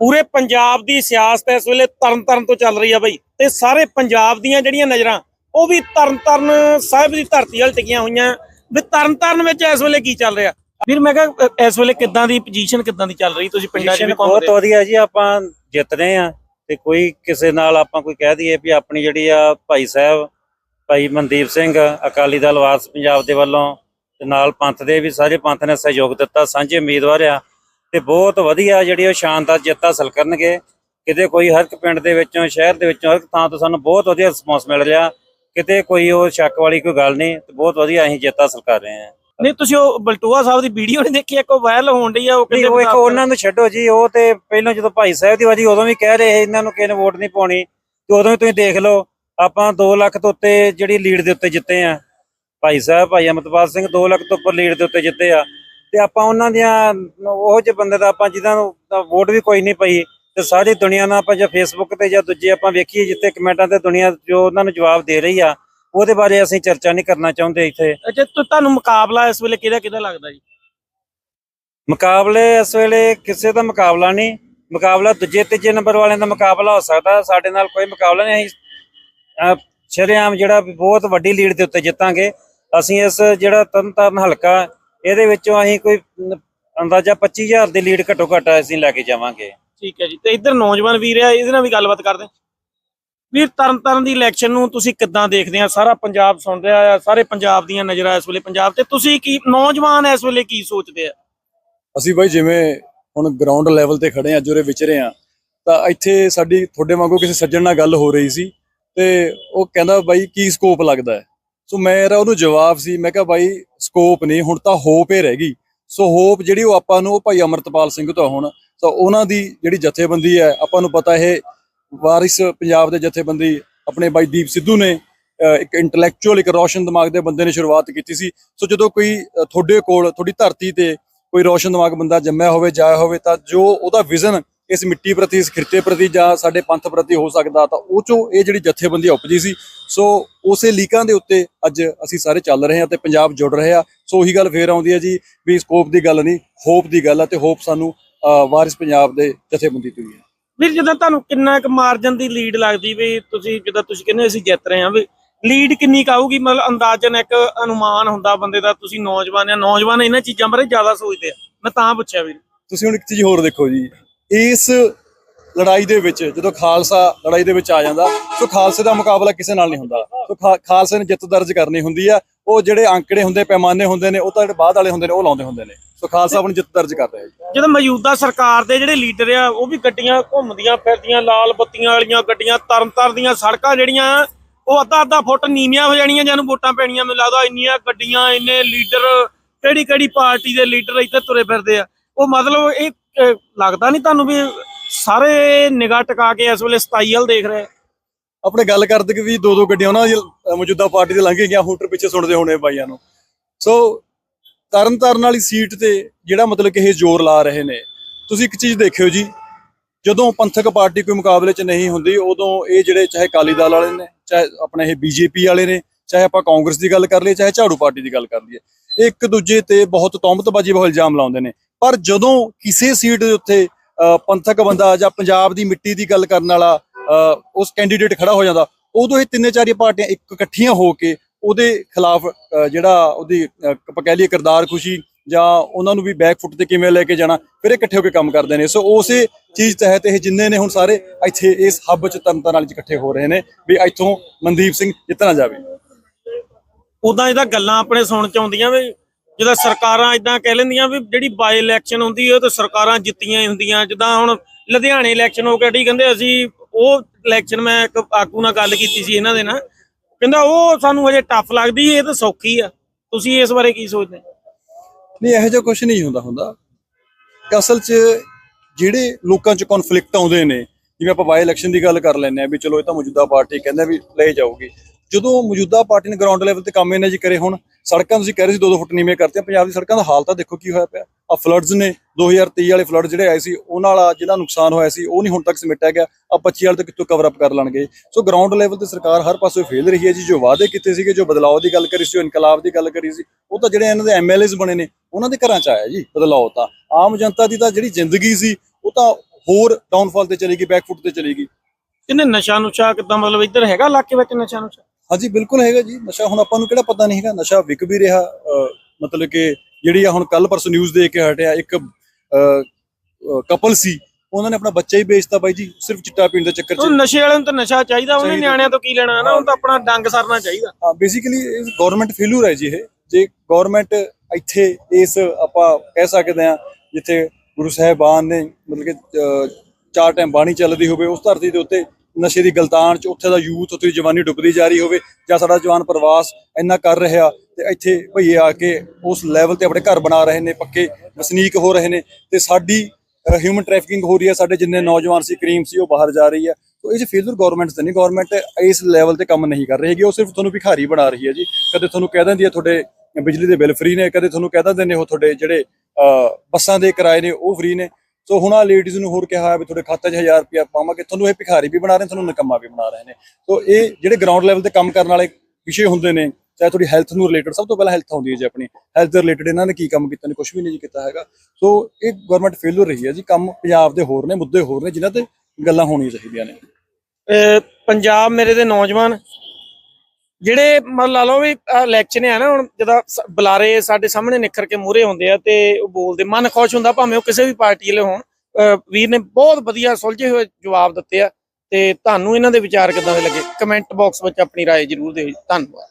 ਪੂਰੇ ਪੰਜਾਬ ਦੀ ਸਿਆਸਤ ਇਸ ਵੇਲੇ ਤਰਨਤਾਰਨ ਤੋਂ ਚੱਲ ਰਹੀ ਆ ਬਈ। ਤੇ ਸਾਰੇ ਪੰਜਾਬ ਦੀਆਂ ਜਿਹੜੀਆਂ ਨਜ਼ਰਾਂ ਉਹ ਵੀ ਤਰਨਤਾਰਨ ਸਾਹਿਬ ਦੀ ਧਰਤੀ ਵੱਲ ਟਿਕੀਆਂ ਹੋਈਆਂ। ਵੀ ਤਰਨਤਾਰਨ ਵਿੱਚ ਇਸ ਵੇਲੇ ਕੀ ਚੱਲ ਰਿਹਾ? ਵੀਰ ਮੈਂ ਕਿਹਾ ਇਸ ਵੇਲੇ ਕਿੱਦਾਂ ਦੀ ਪੋਜੀਸ਼ਨ ਕਿੱਦਾਂ ਦੀ ਚੱਲ ਰਹੀ? ਤੁਸੀਂ ਪਿੰਡਾਂ 'ਚ ਵੀ ਬਹੁਤ ਵਧੀਆ ਜੀ ਆਪਾਂ ਜਿੱਤ ਰਹੇ ਆ ਤੇ ਕੋਈ ਕਿਸੇ ਨਾਲ ਆਪਾਂ ਕੋਈ ਕਹਿ ਦਈਏ ਵੀ ਆਪਣੀ ਜਿਹੜੀ ਆ ਭਾਈ ਸਾਹਿਬ ਭਾਈ ਮਨਦੀਪ ਸਿੰਘ ਅਕਾਲੀ ਦਲ ਵਾਰਸ ਪੰਜਾਬ ਦੇ ਵੱਲੋਂ ਤੇ ਨਾਲ ਪੰਥ ਦੇ ਵੀ ਸਾਰੇ ਪੰਥ ਨੇ ਸਹਿਯੋਗ ਦਿੱਤਾ ਸਾਂਝੇ ਉਮੀਦਵਾਰ ਆ। ਤੇ ਬਹੁਤ ਵਧੀਆ ਜਿਹੜੀ ਉਹ ਸ਼ਾਨਦਾਰ ਜਿੱਤ ਹਾਸਲ ਕਰਨਗੇ। ਕਿਤੇ ਕੋਈ ਹਰ ਇੱਕ ਪਿੰਡ ਦੇ ਵਿੱਚੋਂ ਸ਼ਹਿਰ ਦੇ ਵਿੱਚੋਂ ਹਰ ਇੱਕ ਥਾਂ ਤੋਂ ਸਾਨੂੰ ਬਹੁਤ ਵਧੀਆ ਰਿਸਪੌਂਸ ਮਿਲ ਰਿਹਾ। ਕਿਤੇ ਕੋਈ ਉਹ ਸ਼ੱਕ ਵਾਲੀ ਕੋਈ ਗੱਲ ਨਹੀਂ ਤੇ ਬਹੁਤ ਵਧੀਆ ਅਸੀਂ ਜਿੱਤ ਹਾਸਲ ਕਰ ਰਹੇ ਹਾਂ। ਨਹੀਂ ਤੁਸੀਂ ਉਹ ਬਲਟੋਆ ਸਾਹਿਬ ਦੀ ਵੀਡੀਓ ਨਹੀਂ ਦੇਖੀ ਇੱਕ ਵਾਇਰਲ ਹੋਣ ਡਈ ਆ ਉਹ ਕਹਿੰਦੇ ਉਹ ਇੱਕ ਉਹਨਾਂ ਨੂੰ ਛੱਡੋ ਜੀ ਉਹ ਤੇ ਪਹਿਲਾਂ ਜਦੋਂ ਭਾਈ ਸਾਹਿਬ ਦੀ ਵਾਰੀ ਉਦੋਂ ਵੀ ਕਹਿ ਰਹੇ ਇਹਨਾਂ ਨੂੰ ਕਿਸੇ ਨੇ ਵੋਟ ਨਹੀਂ ਪਾਉਣੀ। ਤੇ ਉਦੋਂ ਵੀ ਤੁਸੀਂ ਦੇਖ ਲਓ ਆਪਾਂ 2 ਲੱਖ ਤੋਂ ਉੱਤੇ ਜਿਹੜੀ ਲੀਡ ਦੇ ਉੱਤੇ ਜਿੱਤੇ ਆ। ਭਾਈ ਸਾਹਿਬ ਭਾਈ ਅਮਰਪਾਲ ਸਿੰਘ 2 ਲੱਖ ਤੋਂ ਉੱਪਰ ਲੀਡ ਦੇ ਉੱਤੇ ਜਿੱਤੇ ਆ। ਤੇ ਆਪਾਂ ਉਹਨਾਂ ਦੀਆਂ ਉਹ ਜਿਹੇ ਬੰਦੇ ਦਾ ਆਪਾਂ ਤਾਂ ਵੋਟ ਵੀ ਕੋਈ ਨਹੀਂ ਪਈ ਤੇ ਸਾਰੀ ਦੁਨੀਆ ਨਾਲ ਆਪਾਂ ਜੇ ਫੇਸਬੁੱਕ ਤੇ ਜਾਂ ਦੂਜੇ ਆਪਾਂ ਵੇਖੀਏ ਜਿੱਥੇ ਕਮੈਂਟਾਂ ਤੇ ਦੁਨੀਆ ਜੋ ਉਹਨਾਂ ਨੂੰ ਜਵਾਬ ਦੇ ਰਹੀ ਆ ਉਹਦੇ ਬਾਰੇ ਅਸੀਂ ਚਰਚਾ ਨਹੀਂ ਕਰਨਾ ਚਾਹੁੰਦੇ ਇੱਥੇ। ਅੱਛਾ ਤੁ- ਤੁਹਾਨੂੰ ਮੁਕਾਬਲਾ ਇਸ ਵੇਲੇ ਕਿਹਦਾ ਕਿਹਦਾ ਲੱਗਦਾ ਜੀ? ਮੁਕਾਬਲੇ ਇਸ ਵੇਲੇ ਕਿਸੇ ਦਾ ਮੁਕਾਬਲਾ ਨਹੀਂ। ਮੁਕਾਬਲਾ ਦੂਜੇ ਤੀਜੇ ਨੰਬਰ ਵਾਲਿਆਂ ਦਾ ਮੁਕਾਬਲਾ ਹੋ ਸਕਦਾ। ਸਾਡੇ ਨਾਲ ਕੋਈ ਮੁਕਾਬਲਾ ਨਹੀਂ। ਅਸੀਂ ਸ਼ਰੇਆਮ ਜਿਹੜਾ ਬਹੁਤ ਵੱਡੀ ਲੀਡ ਦੇ ਉੱਤੇ ਜਿੱਤਾਂਗੇ। ਅਸੀਂ ਇਸ ਜਿਹੜਾ ਤਰਨਤਾਰਨ ਹਲਕਾ ਇਹਦੇ ਵਿੱਚੋਂ ਅਸੀਂ ਕੋਈ ਅੰਦਾਜ਼ਾ 25000 ਦੀ ਲੀਡ ਘੱਟੋ ਘੱਟ ਅਸੀਂ ਲੈ ਕੇ ਜਾਵਾਂਗੇ। ਠੀਕ ਹੈ ਜੀ। ਤੇ ਇੱਧਰ ਨੌਜਵਾਨ ਵੀਰ ਆ ਇਹਦੇ ਨਾਲ ਵੀ ਗੱਲਬਾਤ ਕਰਦੇ। ਵੀਰ ਤਰਨਤਾਰਨ ਦੀ ਇਲੈਕਸ਼ਨ ਨੂੰ ਤੁਸੀਂ ਕਿੱਦਾਂ ਦੇਖਦੇ ਆ? ਸਾਰਾ ਪੰਜਾਬ ਸੁਣ ਰਿਹਾ ਆ ਸਾਰੇ ਪੰਜਾਬ ਦੀਆਂ ਨਜ਼ਰਾਂ ਇਸ ਵੇਲੇ ਪੰਜਾਬ ਤੇ। ਤੁਸੀਂ ਕੀ ਨੌਜਵਾਨ ਇਸ ਵੇਲੇ ਕੀ ਸੋਚਦੇ ਆ? ਅਸੀਂ ਬਾਈ ਜਿਵੇਂ ਹੁਣ ਗਰਾਊਂਡ ਲੈਵਲ ਤੇ ਖੜੇ ਆ ਜੁਰੇ ਵਿਚਰੇ ਆ ਤਾਂ ਇੱਥੇ ਸਾਡੀ ਤੁਹਾਡੇ ਵਾਂਗੂ ਕਿਸੇ ਸੱਜਣ ਨਾਲ ਗੱਲ ਹੋ ਰਹੀ ਸੀ ਤੇ ਉਹ ਕਹਿੰਦਾ ਬਾਈ ਕੀ ਸਕੋਪ ਲੱਗਦਾ ਹੈ? ਸੋ ਮੇਰਾ ਉਹਨੂੰ ਜਵਾਬ ਸੀ, ਮੈਂ ਕਿਹਾ ਬਾਈ ਸਕੋਪ ਨਹੀਂ, ਹੁਣ ਤਾਂ ਹੋਪ ਹੀ ਰਹਿ ਗਈ। ਸੋ ਹੋਪ ਜਿਹੜੀ ਉਹ ਆਪਾਂ ਨੂੰ, ਉਹ ਭਾਈ ਅਮਰਤਪਾਲ ਸਿੰਘ ਤੋਂ ਹੁਣ। ਸੋ ਉਹਨਾਂ ਦੀ ਜਿਹੜੀ ਜਥੇਬੰਦੀ ਹੈ, ਆਪਾਂ ਨੂੰ ਪਤਾ ਇਹ ਵਾਰਿਸ ਪੰਜਾਬ ਦੇ ਜਥੇਬੰਦੀ, ਆਪਣੇ ਬਾਈ ਦੀਪ ਸਿੱਧੂ ਨੇ ਇੱਕ ਇੰਟੈਲੈਕਚੁਅਲ ਇੱਕ ਰੋਸ਼ਨ ਦਿਮਾਗ ਦੇ ਬੰਦੇ ਨੇ ਸ਼ੁਰੂਆਤ ਕੀਤੀ ਸੀ। ਸੋ ਜਦੋਂ ਕੋਈ ਤੁਹਾਡੇ ਕੋਲ, ਤੁਹਾਡੀ ਧਰਤੀ ਤੇ ਕੋਈ ਰੋਸ਼ਨ ਦਿਮਾਗ ਬੰਦਾ ਜੰਮਿਆ ਹੋਵੇ, ਜਾਇਆ ਹੋਵੇ, ਤਾਂ ਜੋ ਉਹਦਾ ਵਿਜ਼ਨ ਇਸ ਮਿੱਟੀ ਪ੍ਰਤੀ ਇਸ ਖਿਰਤੇ ਪ੍ਰਤੀ ਜਾਂ ਸਾਡੇ ਪੰਥ ਪ੍ਰਤੀ ਹੋ ਸਕਦਾ ਤਾਂ ਉਹ ਚੋਂ ਇਹ ਜਿਹੜੀ ਜਥੇਬੰਦੀ ਉਪਜੀ ਸੀ। ਸੋ ਉਸੇ ਲੀਕਾਂ ਦੇ ਉੱਤੇ ਅੱਜ ਅਸੀਂ ਸਾਰੇ ਚੱਲ ਰਹੇ ਹਾਂ ਤੇ ਪੰਜਾਬ ਜੁੜ ਰਹੇ ਸੋ ਉਹੀ ਗੱਲ ਫੇਰ ਆਉਂਦੀ ਹੈ ਜੀ ਵੀ ਸਕੋਪ ਦੀ ਗੱਲ ਨਹੀਂ ਹੋਪ ਦੀ ਗੱਲ ਆ ਤੇ ਹੋਪ ਸਾਨੂੰ ਵਾਰਿਸ ਪੰਜਾਬ ਦੇ ਜਥੇਬੰਦੀ ਤੋਂ ਹੀ ਹੈ। ਵੀਰ ਜਦੋਂ ਤੁਹਾਨੂੰ ਕਿੰਨਾ ਕੁ ਮਾਰਜਨ ਦੀ ਲੀਡ ਲੱਗਦੀ ਵੀ ਤੁਸੀਂ ਜਦੋਂ ਤੁਸੀਂ ਕਹਿੰਦੇ ਅਸੀਂ ਜਿੱਤ ਰਹੇ ਆ ਵੀ ਲੀਡ ਕਿੰਨੀ ਕੁ ਆਊਗੀ? ਮਤਲਬ ਅੰਦਾਜ਼ਨ ਇੱਕ ਅਨੁਮਾਨ ਹੁੰਦਾ ਬੰਦੇ ਦਾ ਤੁਸੀਂ ਨੌਜਵਾਨ ਆ ਨੌਜਵਾਨ ਇਹਨਾਂ ਚੀਜ਼ਾਂ ਬਾਰੇ ਜ਼ਿਆਦਾ ਸੋਚਦੇ ਆ। ਮੈਂ ਤਾਂ ਪੁੱਛਿਆ ਵੀਰ। ਤੁਸੀਂ ਹੁਣ ਇੱਕ ਚੀਜ਼ ਹੋਰ ਦੇਖੋ ਜੀ ਇਸ ਲੜਾਈ ਦੇ ਵਿੱਚ, ਜਦੋਂ ਖਾਲਸਾ ਲੜਾਈ ਦੇ ਵਿੱਚ ਆ ਜਾਂਦਾ, ਸੋ ਖਾਲਸੇ ਦਾ ਮੁਕਾਬਲਾ ਕਿਸੇ ਨਾਲ ਨਹੀਂ ਹੁੰਦਾ। ਸੋ ਖਾ- ਖਾਲਸੇ ਨੇ ਜਿੱਤ ਦਰਜ ਕਰਨੀ ਹੁੰਦੀ ਆ। ਉਹ ਜਿਹੜੇ ਅੰਕੜੇ ਹੁੰਦੇ, ਪੈਮਾਨੇ ਹੁੰਦੇ ਨੇ, ਉਹ ਤਾਂ ਜਿਹੜੇ ਬਾਅਦ ਵਾਲੇ ਹੁੰਦੇ ਨੇ, ਉਹ ਲਾਉਂਦੇ ਹੁੰਦੇ ਨੇ। ਸੋ ਖਾਲਸਾ ਆਪਣੀ ਜਿੱਤ ਦਰਜ ਕਰ ਰਿਹਾ ਜੀ। ਜਦੋਂ ਮੌਜੂਦਾ ਸਰਕਾਰ ਦੇ ਜਿਹੜੇ ਲੀਡਰ ਆ, ਉਹ ਵੀ ਗੱਡੀਆਂ ਘੁੰਮਦੀਆਂ ਫਿਰਦੀਆਂ, ਲਾਲ ਬੱਤੀਆਂ ਵਾਲੀਆਂ ਗੱਡੀਆਂ, ਤਰਨਤਾਰਨ ਦੀਆਂ ਸੜਕਾਂ ਜਿਹੜੀਆਂ ਉਹ ਅੱਧਾ ਅੱਧਾ ਫੁੱਟ ਨੀਵੀਆਂ ਹੋ ਜਾਣੀਆਂ, ਜਿਹਨੂੰ ਵੋਟਾਂ ਪੈਣੀਆਂ। ਮੈਨੂੰ ਲੱਗਦਾ ਇੰਨੀਆਂ ਗੱਡੀਆਂ, ਇੰਨੇ ਲੀਡਰ ਕਿਹੜੀ ਕਿਹੜੀ ਪਾਰਟੀ ਦੇ ਲੀਡਰ ਇੱਥੇ ਤੁਰੇ ਫਿਰਦੇ ਆ। ਉਹ ਮਤਲਬ ਇਹ ਲੱਗਦਾ ਨਹੀਂ ਤੁਹਾਨੂੰ ਵੀ ਸਾਰੇ ਨਿਗਾਹ ਟਿਕਾ ਕੇ ਇਸ ਵੇਲੇ 27 ਵੱਲ ਦੇਖ ਰਹੇ? ਆਪਣੇ ਗੱਲ ਕਰਦੇ ਕਿ ਵੀ ਦੋ ਦੋ ਗੱਡੀਆਂ ਉਹਨਾਂ ਦੀ ਮੌਜੂਦਾ ਪਾਰਟੀ ਦੇ ਲੰਘ ਗਈਆਂ ਹੂਟਰ ਪਿੱਛੇ ਸੁਣਦੇ ਹੋਣੇ ਬਾਈਆਂ ਨੂੰ। ਸੋ ਤਰਨ ਤਾਰਨ ਵਾਲੀ ਸੀਟ ਤੇ ਜਿਹੜਾ ਮਤਲਬ ਕਿ ਇਹ ਜ਼ੋਰ ਲਾ ਰਹੇ ਨੇ, ਤੁਸੀਂ ਇੱਕ ਚੀਜ਼ ਦੇਖਿਓ ਜੀ, ਜਦੋਂ ਪੰਥਕ ਪਾਰਟੀ ਕੋਈ ਮੁਕਾਬਲੇ 'ਚ ਨਹੀਂ ਹੁੰਦੀ, ਉਦੋਂ ਇਹ ਜਿਹੜੇ ਚਾਹੇ ਅਕਾਲੀ ਦਲ ਵਾਲੇ ਨੇ, ਚਾਹੇ ਆਪਣੇ ਇਹ ਬੀਜੇਪੀ ਵਾਲੇ ਨੇ, ਚਾਹੇ ਆਪਾਂ ਕਾਂਗਰਸ ਦੀ ਗੱਲ ਕਰ ਲਈਏ, ਚਾਹੇ ਝਾੜੂ ਪਾਰਟੀ ਦੀ ਗੱਲ ਕਰ ਲਈਏ ਇੱਕ ਦੂਜੇ ਤੇ ਬਹੁਤ ਤੌਮਤਬਾਜ਼ੀ ਬਹੁਤ ਇਲਜ਼ਾਮ ਲਾਉਂਦੇ ਨੇ। ਪਰ ਜਦੋਂ ਕਿਸੇ ਸੀਟ ਦੇ ਉੱਤੇ ਪੰਥਕ ਬੰਦਾ ਜਾਂ ਪੰਜਾਬ ਦੀ ਮਿੱਟੀ ਦੀ ਗੱਲ ਕਰਨ ਵਾਲਾ ਉਸ ਕੈਂਡੀਡੇਟ ਖੜਾ ਹੋ ਜਾਂਦਾ ਉਦੋਂ ਇਹ ਤਿੰਨੇ ਚਾਰੇ ਪਾਰਟੀਆਂ ਇੱਕ ਇਕੱਠੀਆਂ ਹੋ ਕੇ ਉਹਦੇ ਖਿਲਾਫ ਜਿਹੜਾ ਉਹਦੀ ਅਹ, ਕਹਿ ਲਈਏ ਕਿਰਦਾਰ ਖੁਸ਼ੀ ਜਾਂ ਉਹਨਾਂ ਨੂੰ ਵੀ ਬੈਕ ਫੁੱਟ ਤੇ ਕਿਵੇਂ ਲੈ ਕੇ ਜਾਣਾ ਫਿਰ ਇਕੱਠੇ ਹੋ ਕੇ ਕੰਮ ਕਰਦੇ ਨੇ। ਸੋ ਉਸੇ ਚੀਜ਼ ਤਹਿਤ ਇਹ ਜਿੰਨੇ ਨੇ ਹੁਣ ਸਾਰੇ ਇੱਥੇ ਇਸ ਹੱਬ ਚ ਤਨਤਨ ਨਾਲ ਇਕੱਠੇ ਹੋ ਰਹੇ ਨੇ ਵੀ ਇੱਥੋਂ ਮਨਦੀਪ ਸਿੰਘ ਜਿੱਤਣਾ ਜਾਵੇ। ਉਦਾਂ ਇਹਦਾ ਗੱਲਾਂ ਆਪਣੇ ਸੁਣ ਚ ਆਉਂਦੀਆਂ ਵੀ ਜਦੋਂ ਸਰਕਾਰਾਂ ਇਦਾਂ ਕਹਿ ਲੈਂਦੀਆਂ ਵੀ ਜਿਹੜੀ ਬਾਈ ਇਲੈਕਸ਼ਨ ਹੁੰਦੀ ਹੈ ਉਹ ਸਰਕਾਰਾਂ ਜਿੱਤੀਆਂ ਹੁੰਦੀਆਂ। ਜਿੱਦਾਂ ਹੁਣ ਲੁਧਿਆਣੇ ਇਲੈਕਸ਼ਨ ਹੋ ਕੇ ਢੀ ਕਹਿੰਦੇ ਅਸੀਂ ਉਹ ਇਲੈਕਸ਼ਨ ਮੈਂ ਇੱਕ ਆਗੂ ਨਾਲ ਗੱਲ ਕੀਤੀ ਸੀ ਇਹਨਾਂ ਦੇ ਨਾਲ। ਕਹਿੰਦਾ ਉਹ ਸਾਨੂੰ ਹਜੇ ਟਫ ਲੱਗਦੀ, ਇਹ ਤਾਂ ਸੌਖੀ ਆ। ਤੁਸੀਂ ਇਸ ਬਾਰੇ ਕੀ ਸੋਚਦੇ ਨਹੀਂ, ਇਹੋ ਜਿਹਾ ਕੁਝ ਨਹੀਂ ਹੁੰਦਾ ਹੁੰਦਾ। ਅਸਲ 'ਚ ਜਿਹੜੇ ਲੋਕਾਂ 'ਚ ਕਨਫਲਿਕਟ ਆਉਂਦੇ ਨੇ, ਜਿਵੇਂ ਆਪਾਂ ਬਾਈ ਇਲੈਕਸ਼ਨ ਦੀ ਗੱਲ ਕਰ ਲੈਂਦੇ ਆ ਵੀ ਚਲੋ ਇਹ ਤਾਂ ਮੌਜੂਦਾ ਪਾਰਟੀ ਕਹਿੰਦਾ ਵੀ ਲੈ ਜਾਊਗੀ। ਜਦੋਂ ਮੌਜੂਦਾ ਪਾਰਟੀ ਨੇ ਗਰਾਊਂਡ ਲੈਵਲ ਤੇ ਕੰਮ ਇਹਨਾਂ ਜੀ ਕਰੇ ਹੁਣ, ਸੜਕਾਂ ਤੁਸੀਂ ਕਹਿ ਰਹੇ ਸੀ 2-2 ਫੁੱਟ ਨੀਵੇਂ ਕਰਤੀਆਂ, ਪੰਜਾਬ ਦੀ ਸੜਕਾਂ ਦਾ ਹਾਲ ਤਾਂ ਦੇਖੋ ਕੀ ਹੋਇਆ ਪਿਆ। ਆ ਫਲੱਡਸ ਨੇ 2023 ਵਾਲੇ ਫਲੱਡ ਜਿਹੜੇ ਆਏ ਸੀ, ਉਹਨਾਂ ਵਾਲਾ ਜਿਹੜਾ ਨੁਕਸਾਨ ਹੋਇਆ ਸੀ, ਉਹ ਨਹੀਂ ਹੁਣ ਤੱਕ ਸਮਿਟਿਆ ਗਿਆ ਆ 25 ਵਾਲੇ ਤੇ ਕਿੱਥੋਂ ਕਵਰ ਅਪ ਕਰ ਲੈਣਗੇ। ਸੋ ਗਰਾਊਂਡ ਲੈਵਲ ਤੇ ਸਰਕਾਰ ਹਰ ਪਾਸੇ ਫੇਲ ਰਹੀ ਹੈ ਜੀ, ਜੋ ਵਾਅਦੇ ਕੀਤੇ ਸੀਗੇ, ਜੋ ਬਦਲਾਅ ਦੀ ਗੱਲ ਕਰੀ ਸੀ, ਜੋ ਇਨਕਲਾਬ ਦੀ ਗੱਲ ਕਰੀ ਸੀ, ਉਹ ਤਾਂ ਜਿਹੜੇ ਇਹਨਾਂ ਦੇ ਐਮਐਲਏਸ ਬਣੇ ਨੇ, ਉਹਨਾਂ ਦੇ ਘਰਾਂ 'ਚ ਆਇਆ ਜੀ, ਬਦਲਾਅ ਤਾਂ। ਆਮ ਜਨਤਾ ਦੀ ਤਾਂ ਜਿਹੜੀ ਜ਼ਿੰਦਗੀ ਸੀ, ਉਹ ਤਾਂ ਹੋਰ ਡਾਊਨਫਾਲ ਤੇ ਚਲੀ ਚਲੇਗੀ ਬੈਕਫੁੱਟ ਤੇ ਚਲੀ ਗਈ। ਕਿੰਨੇ ਨਸ਼ਾ ਨੁਸ਼ਾ ਕਿਦਾਂ ਮਤਲਬ ਇੱਧਰ ਹੈਗਾ ਇਲਾਕੇ ਵਿੱਚ ਨਸ਼ਾ ਨੁਸ਼ਾ? ਹਾਂਜੀ ਬਿਲਕੁਲ ਹੈਗਾ ਜੀ। ਨਸ਼ਾ ਹੁਣ ਆਪਾਂ ਨੂੰ ਕਿਹੜਾ ਪਤਾ ਨਹੀਂ ਹੈਗਾ। ਨਸ਼ਾ ਵਿਕ ਵੀ ਰਿਹਾ ਮਤਲਬ ਕਿ ਜਿਹੜੀ ਆ ਹੁਣ ਕੱਲ ਪਰਸੋਂ ਨਿਊਜ਼ ਦੇਖ ਕੇ ਹਟਿਆ ਇੱਕ ਕਪਲ ਸੀ। ਉਹਨਾਂ ਨੇ ਆਪਣਾ ਬੱਚਾ ਹੀ ਵੇਚਤਾ ਬਾਈ ਜੀ ਸਿਰਫ ਚਿੱਟਾ ਪੀਣ ਦੇ ਚੱਕਰ 'ਚ। ਨਸ਼ੇ ਵਾਲਿਆਂ ਨੂੰ ਤਾਂ ਨਸ਼ਾ ਚਾਹੀਦਾ ਉਹਨੇ। ਨਿਆਣਿਆਂ ਤੋਂ ਕੀ ਲੈਣਾ ਹੈ ਨਾ ਉਹ ਤਾਂ ਆਪਣਾ ਡੰਗ ਸਰਨਾ ਚਾਹੀਦਾ। ਹਾਂ ਬੇਸਿਕਲੀ ਗਵਰਨਮੈਂਟ ਫੇਲੂਰ ਹੈ ਜੀ ਇਹ। ਜੇ ਗਵਰਨਮੈਂਟ ਇੱਥੇ ਇਸ ਆਪਾਂ ਕਹਿ ਸਕਦੇ ਹਾਂ ਜਿੱਥੇ ਗੁਰੂ ਸਾਹਿਬਾਨ ਨੇ ਮਤਲਬ ਕਿ ਚਾਰ ਟਾਈਮ ਬਾਣੀ ਚੱਲਦੀ ਹੋਵੇ ਉਸ ਧਰਤੀ ਦੇ ਉੱਤੇ ਨਸ਼ੇ ਦੀ ਗਲਤਾਨ ਚ ਉੱਥੇ ਦਾ ਯੂਥ, ਉੱਥੇ ਦੀ ਜਵਾਨੀ ਡੁੱਬਦੀ ਜਾ ਰਹੀ ਹੋਵੇ ਜਾਂ ਸਾਡਾ ਜਵਾਨ ਪ੍ਰਵਾਸ ਇੰਨਾ ਕਰ ਰਿਹਾ ਤੇ ਇੱਥੇ ਭਈਏ ਆ ਕੇ ਉਸ ਲੈਵਲ ਤੇ ਆਪਣੇ ਘਰ ਬਣਾ ਰਹੇ ਨੇ, ਪੱਕੇ ਵਸਨੀਕ ਹੋ ਰਹੇ ਨੇ ਤੇ ਸਾਡੀ ਹਿਊਮਨ ਟ੍ਰੈਫਿਕਿੰਗ ਹੋ ਰਹੀ ਹੈ, ਸਾਡੇ ਜਿੰਨੇ ਨੌਜਵਾਨ ਸੀ, ਕਰੀਮ ਸੀ, ਉਹ ਬਾਹਰ ਜਾ ਰਹੀ ਹੈ। ਤੋ ਇਹ ਚ ਫੇਲਰ ਗਵਰਨਮੈਂਟ ਤੇ ਨਹੀਂ ਗਵਰਨਮੈਂਟ ਇਸ ਲੈਵਲ ਤੇ ਕੰਮ ਨਹੀਂ ਕਰ ਰਹੀ ਹੈਗੀ, ਉਹ ਸਿਰਫ ਤੁਹਾਨੂੰ ਭਿਖਾਰੀ ਬਣਾ ਰਹੀ ਹੈ ਜੀ। ਕਦੇ ਤੁਹਾਨੂੰ ਕਹਿ ਦਿੰਦੀ ਹੈ ਤੁਹਾਡੇ ਬਿਜਲੀ ਦੇ ਬਿੱਲ ਫ੍ਰੀ ਨੇ, ਕਦੇ ਤੁਹਾਨੂੰ ਕਹਿ ਦਿੰਦੇ ਨੇ ਉਹ ਤੁਹਾਡੇ ਜਿਹੜੇ ਬੱਸਾਂ ਦੇ ਕਿਰਾਏ ਨੇ ਉਹ ਫ੍ਰੀ ਨੇ। ਸੋ ਹੁਣ ਆ ਲੇਡੀਜ਼ ਨੂੰ ਹੋਰ ਕਿਹਾ ਹੈ ਵੀ ਤੁਹਾਡੇ ਖਾਤੇ 'ਚ 1000 ਰੁਪਇਆ ਪਾਵਾਂਗੇ, ਤੁਹਾਨੂੰ ਇਹ ਭਿਖਾਰੀ ਵੀ ਬਣਾ ਰਹੇ ਨੇ, ਤੁਹਾਨੂੰ ਨਕਮਾ ਵੀ ਬਣਾ ਰਹੇ ਨੇ। ਸੋ ਇਹ ਜਿਹੜੇ ਗਰਾਊਂਡ ਲੈਵਲ ਤੇ ਕੰਮ ਕਰਨ ਵਾਲੇ ਵਿਸ਼ੇ ਹੁੰਦੇ ਨੇ, ਚਾਹੇ ਤੁਹਾਡੀ ਹੈਲਥ ਨੂੰ ਰਿਲੇਟਡ ਸਭ ਤੋਂ ਪਹਿਲਾਂ ਹੈਲਥ ਆਉਂਦੀ ਹੈ ਜੀ ਆਪਣੀ। ਹੈਲਥ ਦੇ ਰਿਲੇਟਡ ਇਹਨਾਂ ਨੇ ਕੀ ਕੰਮ ਕੀਤਾ ਨੇ ਕੁਝ ਵੀ ਨਹੀਂ ਜੀ ਕੀਤਾ ਹੈਗਾ। ਸੋ ਇਹ ਗਵਰਨਮੈਂਟ ਫੇਲਰ ਰਹੀ ਹੈ ਜੀ, ਕੰਮ ਪੰਜਾਬ ਦੇ ਹੋਰ ਨੇ, ਮੁੱਦੇ ਹੋਰ ਨੇ, ਜਿਨ੍ਹਾਂ ਤੇ ਗੱਲਾਂ ਹੋਣੀਆਂ ਚਾਹੀਦੀਆਂ ਨੇ। ਪੰਜਾਬ ਮੇਰੇ ਦੇ ਨੌਜਵਾਨ ਜਿਹੜੇ ਮੰਨ ਲਾ ਲਓ ਵੀ ਇਲੈਕਸ਼ਨ ਹੈ ਨਾ ਹੁਣ ਜਦੋਂ ਸ- ਬੁਲਾਰੇ ਸਾਡੇ ਸਾਹਮਣੇ ਨਿਖਰ ਕੇ ਮੂਹਰੇ ਹੁੰਦੇ ਆ ਤੇ ਉਹ ਬੋਲਦੇ ਮਨ ਖੁਸ਼ ਹੁੰਦਾ ਭਾਵੇਂ ਉਹ ਕਿਸੇ ਵੀ ਪਾਰਟੀ ਵਾਲੇ ਹੋਣ ਅਹ ਵੀਰ ਨੇ ਬਹੁਤ ਵਧੀਆ ਸੁਲਝੇ ਹੋਏ ਜਵਾਬ ਦਿੱਤੇ ਆ ਤੇ ਤੁਹਾਨੂੰ ਇਹਨਾਂ ਦੇ ਵਿਚਾਰ ਕਿਦਾਂ ਦੇ ਲੱਗੇ ਕਮੈਂਟ ਬਾਕਸ ਵਿੱਚ ਆਪਣੀ رائے ਜ਼ਰੂਰ ਦਿਓ ਜੀ। ਧੰਨਵਾਦ